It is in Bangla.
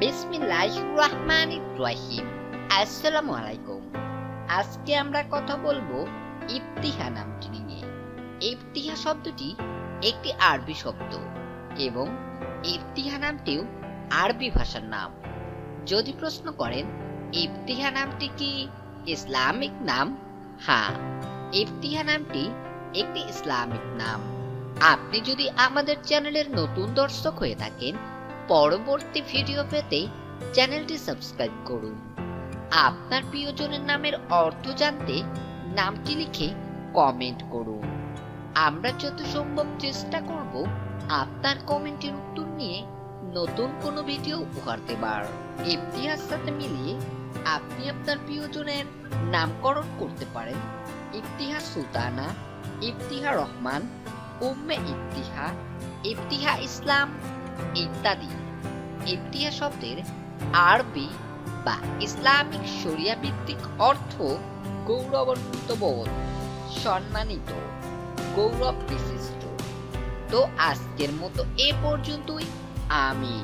বিসমিল্লাহ রহমান রহিম। আসসালামু আলাইকুম আজকে আমরা কথা বলব ইফতিহা নামটি নিয়ে। ইফতিহা শব্দটি একটি আরবি শব্দ এবং ইফতিহা নামটিও আরবি ভাষার নাম। যদি প্রশ্ন করেন, ইফতিহা নামটি কি ইসলামিক নাম? হ্যাঁ ইফতিহা নামটি একটি ইসলামিক নাম। আপনি যদি আমাদের চ্যানেলের নতুন দর্শক হয়ে থাকেন পরবর্তী ভিডিও পেতে চ্যানেলটি সাবস্ক্রাইব করুন। আপনার প্রিয়জনের নামের অর্থ জানতে নামটি লিখে কমেন্ট করুন। আমরা যত সম্ভব চেষ্টা করব আপনার কমেন্টের উত্তর নিয়ে নতুন কোনো ভিডিও উপহার দেবার। ইতিহাস সাথে মিলিয়ে আপনি আপনার প্রিয়জনের নামকরণ করতে পারেন ইতিহাস সুলতানা ইফতিহা রহমান, উম্মে ইফতিহা ইফতিহা ইসলাম ইত্যাদি। ইফতিহা শব্দের আরবি বা ইসলামিক শরিয়া ভিত্তিক অর্থ গৌরবান্বিত বোধ, সম্মানিত গৌরব বিশিষ্ট তো আজকের মতো এ পর্যন্তই। আমি